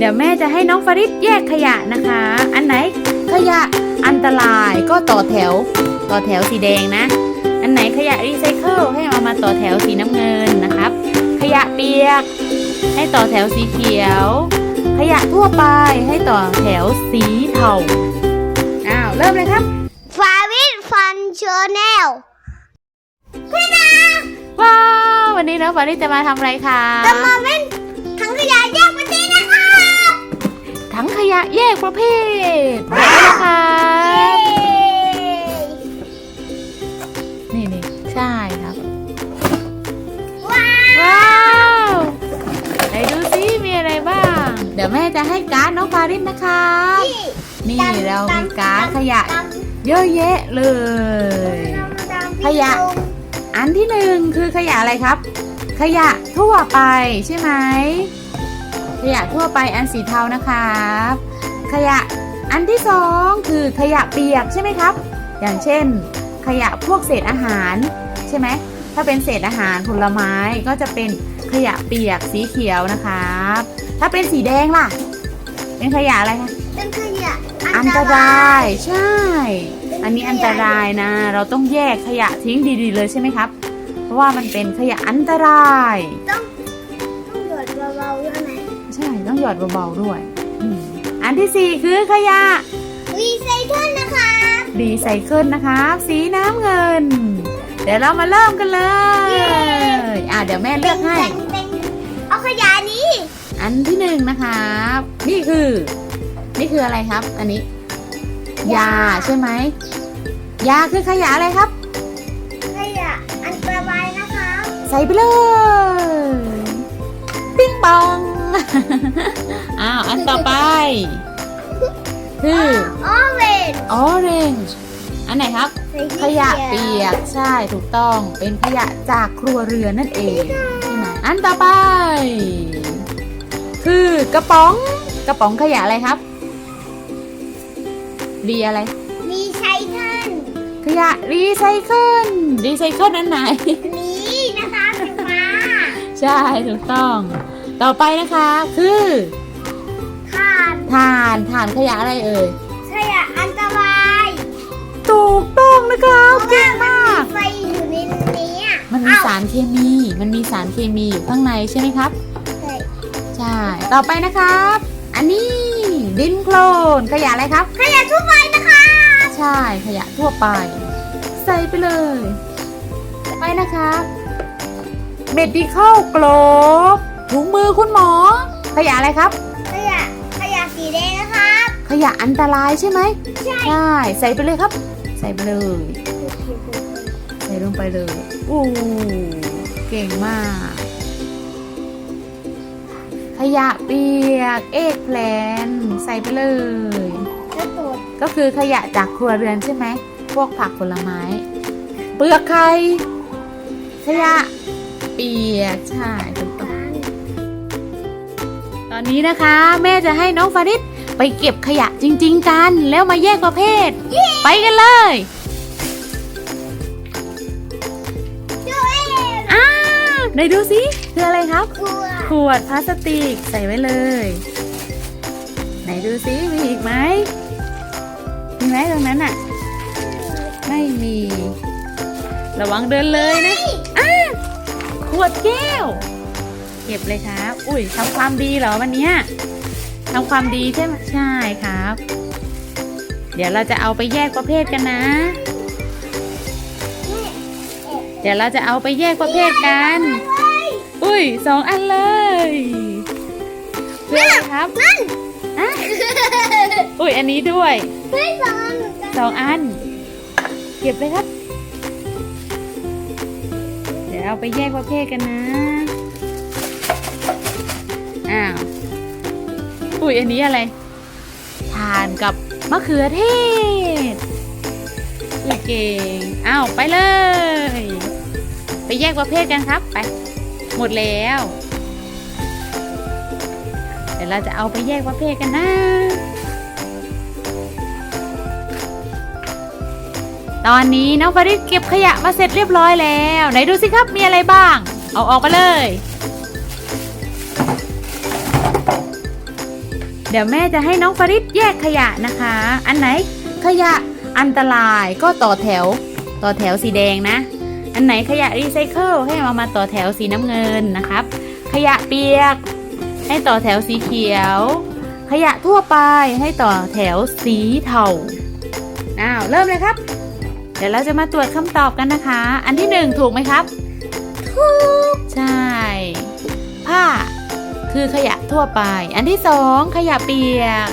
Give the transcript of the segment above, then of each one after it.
เดี๋ยวแม่จะให้น้องฟาริสแยกขยะนะคะ อันไหนขยะอันตรายก็ต่อแถว ต่อแถวสีแดงนะ อันไหนขยะรีไซเคิลให้เอามาต่อแถวสีน้ำเงินนะครับ ขยะเปียก ให้ต่อแถวสีเขียว ขยะทั่วไปให้ต่อแถวสีเทาอ้าวเริ่มเลยครับฟาวิทฟันชาแนลว้าววันนี้น้องฟาริสจะมาทำอะไรคะจะมาเล่น ถังขยะแยกประเภทนะคะนี่นี่ใช่ครับว้าวว้าวไหนดูซิมีอะไรบ้าง เดี๋ยวแม่จะให้การ์ดน้องฟาริสนะคะนี่เรามีการ์ดขยะ เยอะแยะเลย ขยะ อันที่หนึ่งคือขยะอะไรครับ ขยะทั่วไปใช่ไหม ขยะทั่วไปอันสีเทานะครับ ขยะอันที่สองคือขยะเปียกใช่ไหมครับ อย่างเช่น ขยะพวกเศษอาหารใช่ไหมถ้าเป็นเศษอาหารผลไม้ก็จะเป็นขยะเปียกสีเขียวนะครับ ถ้าเป็นสีแดงล่ะ เป็นขยะอะไรคะเป็นขยะอันตรายใช่ อันนี้อันตรายนะ เราต้องแยกขยะทิ้งดีๆเลยใช่ไหมครับ เพราะว่ามันเป็นขยะอันตราย ต้องต้องหยดเบาๆใช่ไหม ใช่ต้องหยอดเบาๆด้วยอืมอันที่สี่คือขยะ รีไซเคิลนะคะรีไซเคิลนะคะสีน้ำเงิน เดี๋ยวเรามาเริ่มกันเลย อะเดี๋ยวแม่เลือกให้ เป็นเอาขยะนี้อันที่หนึ่งนะครับ นี่คือ นี่คืออะไรครับ อันนี้ ยาใช่ไหมยาคือขยะอะไรครับ ขยะอันตรายนะคะ ใส่ไปเลย ปิ้งปอง อ้าว อันต่อไปคือออเวน orange อันไหนครับ ขยะเปียกใช่ถูกต้องเป็นขยะจากครัวเรือนนั่นเองใช่ไหมอันต่อไป คือกระป๋องกระป๋องขยะอะไรครับรีอะไร รีไซเคิลขยะรีไซเคิลรีไซเคิลอันไหน นี้นะคะคุณมาใช่ถูกต้อง ต่อไปนะคะคือผ่านถ่านถ่านขยะอะไรเอ่ยขยะอันตรายถูกต้องนะคะเก่งมากไฟอยู่ในนี้อะมันมีสารเคมี มันมีสารเคมีอยู่ข้างในใช่ไหมครับ ใช่ใช่ต่อไปนะครับ อันนี้ดินโคลนขยะอะไรครับ ขยะทั่วไปนะคะ ใช่ขยะทั่วไป ใส่ไปเลยต่อไปนะครับ medical glove ถุงมือคุณหมอ ขยะอะไรครับ ขยะขยะสีแดงนะครับ ขยะอันตรายใช่ไหมใช่ใช่ใส่ไปเลยครับ ใส่ไปเลย ใส่ลงไปเลยอู้เก่งมาก ขยะเปียกเอกแพลนใส่ไปเลยแล้วตัวก็คือขยะจากครัวเรือนใช่ไหม พวกผักผลไม้ เปลือกไข่ขยะ เปียกใช่ถูกต้องต อนนี้นะคะ แม่จะให้น้องฟาริสไปเก็บขยะจริง ๆ กัน แล้วมาแยกประเภท ไปกันเลยช่วยอ้าวไหนดูสิคืออะไรครับครัวขวดพลาสติกใส่ไว้เลย ไหนดูซิมีอีกไหมมีไหมตรงนั้นอะไม่มี ระวังเดินเลยนะอ้าขวดแก้วเก็บเลยครับ อุ้ยทำความดีเหรอวันเนี้ยทำความดีใช่ไหมใช่ครับ เดี๋ยวเราจะเอาไปแยกประเภทกันนะ เดี๋ยวเราจะเอาไปแยกประเภทกัน อุ้ยสองอันเลยคืออะไรครับนั่นอะอุ้ยอันนี้ด้วยเฮ้ยสองอันเหมือนกันสองอัน เก็บเลยครับ เดี๋ยวเอาไปแยกประเภทกันนะ อ้าวอุ้ยอันนี้อะไร ทานกับมะเขือเทศอุ้ยเก่งอ้าวไปเลย ไปแยกประเภทกันครับไป หมดแล้ว เดี๋ยวเราจะเอาไปแยกประเภทกันนะตอนนี้น้องฟาริสเก็บขยะมาเสร็จเรียบร้อยแล้ว ไหนดูสิครับมีอะไรบ้าง เอาออกมาเลย เดี๋ยวแม่จะให้น้องฟริสแยกขยะนะคะ อันไหนขยะอันตรายก็ต่อแถว ต่อแถวสีแดงนะ อันไหนขยะรีไซเคิลให้มามาต่อแถวสีน้ำเงินนะครับ ขยะเปียก ให้ต่อแถวสีเขียว ขยะทั่วไปให้ต่อแถวสีเทาอ้าวเริ่มเลยครับ เดี๋ยวเราจะมาตรวจคำตอบกันนะคะ อันที่หนึ่งถูกไหมครับ ถูก ใช่ ผ้า คือขยะทั่วไป อันที่สองขยะเปียก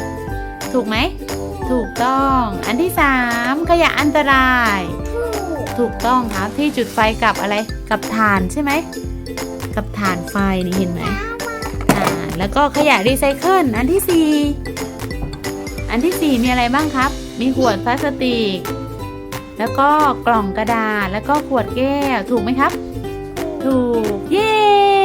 ถูกไหม ถูกต้อง อันที่สามขยะอันตราย ถูกต้องครับที่จุดไฟกับอะไร กับถ่านใช่ไหม กับถ่านไฟนี่เห็นไหมอ่าแล้วก็ขยะรีไซเคิลอันที่สี่อันที่สี่มีอะไรบ้างครับ มีขวดพลาสติก แล้วก็กล่องกระดาษ แล้วก็ขวดแก้ว ถูกไหมครับ ถูก เย้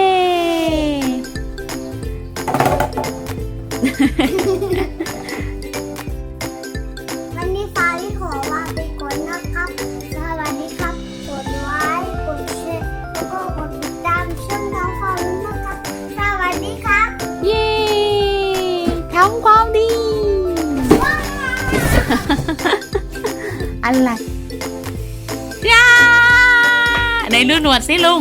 วันนี้ฟ้าที่ขอลาไปก่อนนะครับ สวัสดีครับ กดไลค์กดแชร์แล้วก็กดติดตามช่องน้องฟารุนนะครับ สวัสดีครับ เย้ทำความดี อะไรย่าไหนดูหนวดสิลุง